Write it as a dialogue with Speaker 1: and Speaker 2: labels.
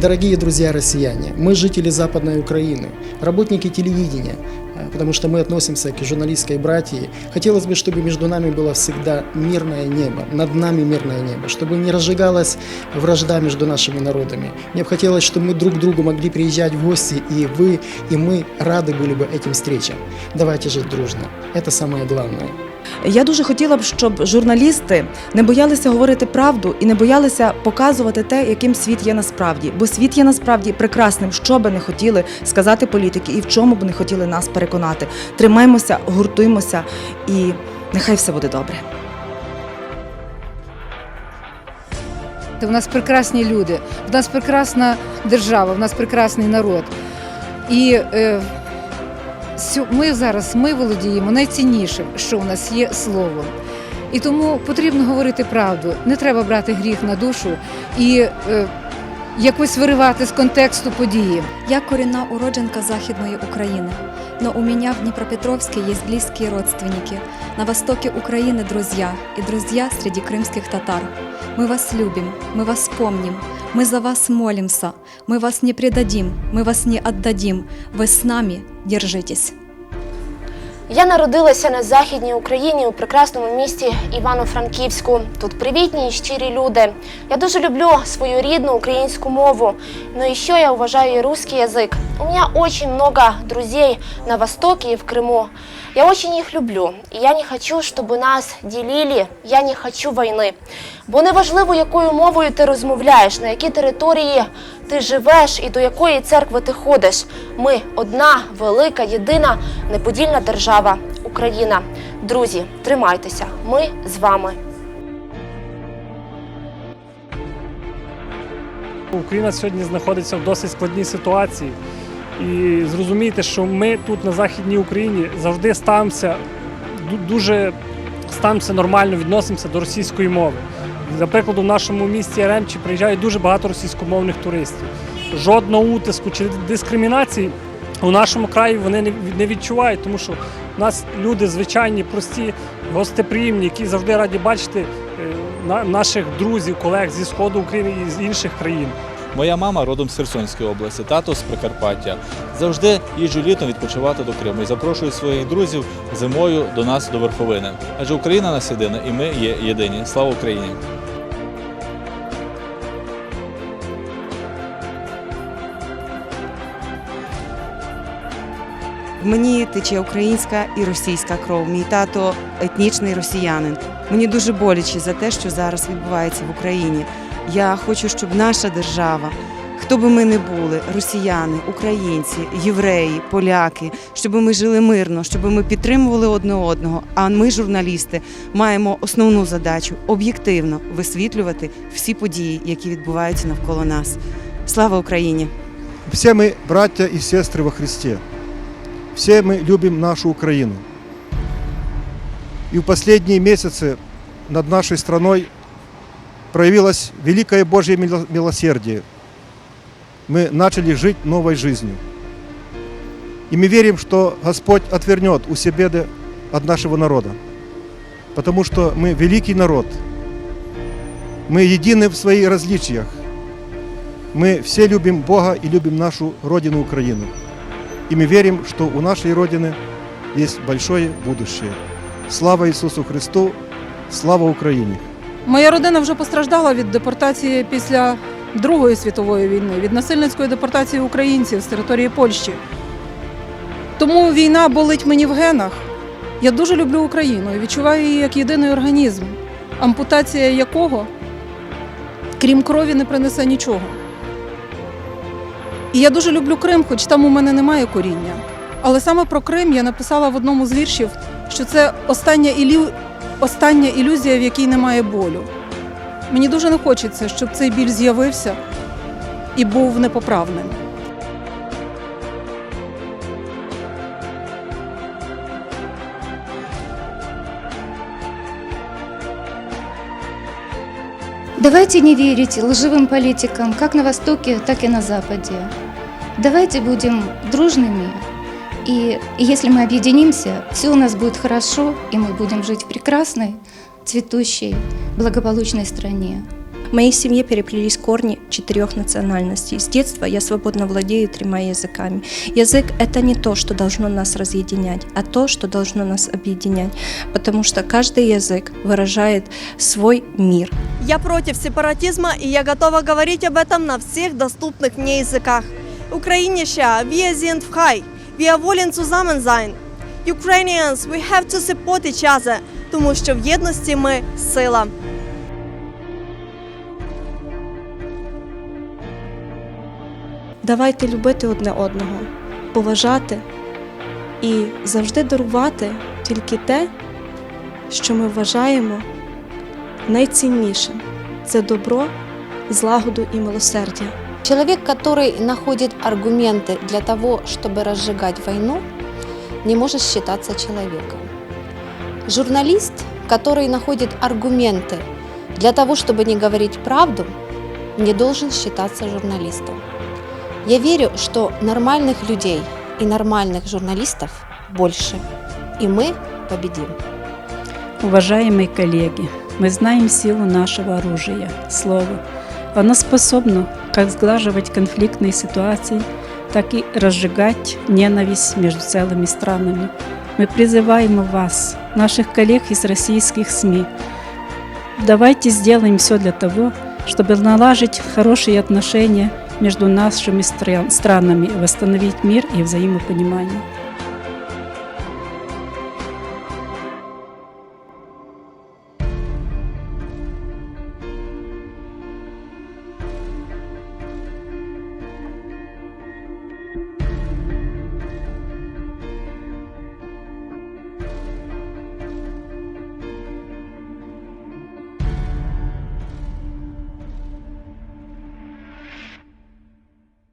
Speaker 1: Дорогие друзья россияне, мы жители Западной Украины, работники телевидения, э, потому что мы относимся к журналистской братьи. Хотелось бы, чтобы между нами было всегда мирное небо, над нами мирное небо, чтобы не разжигалась вражда между нашими народами. Мне бы хотелось, чтобы мы друг к другу могли приезжать в гости, и вы, и мы рады были бы этим встречам. Давайте жить дружно. Это самое главное.
Speaker 2: Я дуже хотіла б, щоб журналісти не боялися говорити правду і не боялися показувати те, яким світ є насправді. Бо світ є насправді прекрасним, що би не хотіли сказати політики і в чому б не хотіли нас переконати. Тримаймося, гуртуймося і нехай все буде добре.
Speaker 3: У нас прекрасні люди, в нас прекрасна держава, в нас прекрасний народ. І е, ми зараз ми володіємо найціннішим, що у нас є слово. І тому потрібно говорити правду. Не треба брати гріх на душу і е, якось виривати з контексту події.
Speaker 4: Я коренна уроженка Західної України, но у меня в Днепропетровске есть близкие родственники. На востоке Украины друзья и друзья среди крымских татар. Мы вас любим, мы вас помним, мы за вас молимся, мы вас не предадим, мы вас не отдадим. Вы с нами, держитесь.
Speaker 5: Я народилася на західній Україні у прекрасному місті Івано-Франківську. Тут привітні і щирі люди. Я дуже люблю свою рідну українську мову. Ну і що я вважаю русский язык. У меня очень много друзей на Востоке и в Крыму. Я очень их люблю. І я не хочу, щоб нас ділили. Я не хочу війни. Бо неважливо, якою мовою ти розмовляєш, на якій території ти живеш і до якої церкви ти ходиш. Ми одна, велика, єдина, неподільна держава Україна. Друзі, тримайтеся, ми з вами.
Speaker 6: Україна сьогодні знаходиться в досить складній ситуації. І зрозумійте, що ми тут на Західній Україні завжди ставимося дуже ставимося нормально, відносимося до російської мови. Наприклад, у нашому місті Яремчі приїжджають дуже багато російськомовних туристів. Жодного утиску чи дискримінації у нашому краї вони не відчувають, тому що у нас люди звичайні, прості, гостеприємні, які завжди раді бачити е, на- наших друзів, колег зі сходу України і з інших країн.
Speaker 7: Моя мама родом з Херсонської області, тато з Прикарпаття. Завжди їжджу літом відпочивати до Криму і запрошую своїх друзів зимою до нас до Верховини. Адже Україна нас єдина, і ми є єдині. Слава Україні!
Speaker 8: Мені тече українська і російська кров. Мій тато етнічний росіянин. Мені дуже боляче за те, що зараз відбувається в Україні. Я хочу, щоб наша держава, хто би ми не були, росіяни, українці, євреї, поляки, щоб ми жили мирно, щоб ми підтримували одне одного. А ми, журналісти, маємо основну задачу об'єктивно висвітлювати всі події, які відбуваються навколо нас. Слава Україні!
Speaker 9: Все мы братья и сестры во Христе. Все мы любим нашу Украину. И в последние месяцы над нашей страной проявилось великое Божье мило- милосердие. Мы начали жить новой жизнью. И мы верим, что Господь отвернет усе беды от нашего народа. Потому что мы великий народ. Мы едины в своих различиях. Мы все любим Бога и любим нашу Родину Украину. И мы верим, что у нашей Родины есть большое будущее. Слава Иисусу Христу! Слава Україні!
Speaker 10: Моя родина вже постраждала від депортації після Другої світової війни, від насильницької депортації українців з території Польщі. Тому війна болить мені в генах. Я дуже люблю Україну і відчуваю її як єдиний організм, ампутація якого, крім крові, не принесе нічого. І я дуже люблю Крим, хоч там у мене немає коріння. Але саме про Крим я написала в одному з віршів, що це остання, ілю... остання ілюзія, в якій немає болю. Мені дуже не хочеться, щоб цей біль з'явився і був непоправним.
Speaker 11: Давайте не верить лживым политикам как на Востоке, так и на Западе. Давайте будем дружными. И если мы объединимся, все у нас будет хорошо, и мы будем жить в прекрасной, цветущей, благополучной стране.
Speaker 12: В моей семье переплелись корни четырех национальностей. С детства я свободно владею тремя языками. Язык – это не то, что должно нас разъединять, а то, что должно нас объединять, потому что каждый язык выражает свой мир.
Speaker 13: Я против сепаратизма, и я готова говорить об этом на всех доступных мне языках. Ukrainische, wir sind frei. Wir wollen zusammen sein. Ukrainians, we have to support each other, тому що в єдності ми сила.
Speaker 12: Давайте любити одне одного, поважати і завжди дарувати тільки те, що ми вважаємо найціннішим це добро, злагоду і милосердя.
Speaker 14: Человек, который находит аргументы для того, чтобы разжигать войну, не может считаться человеком. Журналист, который находит аргументы для того, чтобы не говорить правду, не должен считаться журналистом. Я верю, что нормальных людей и нормальных журналистов больше, и мы победим.
Speaker 15: Уважаемые коллеги, мы знаем силу нашего оружия – слова. Оно способно как сглаживать конфликтные ситуации, так и разжигать ненависть между целыми странами. Мы призываем вас, наших коллег из российских СМИ, давайте сделаем все для того, чтобы налажить хорошие отношения между нашими стран- странами, восстановить мир и взаимопонимание.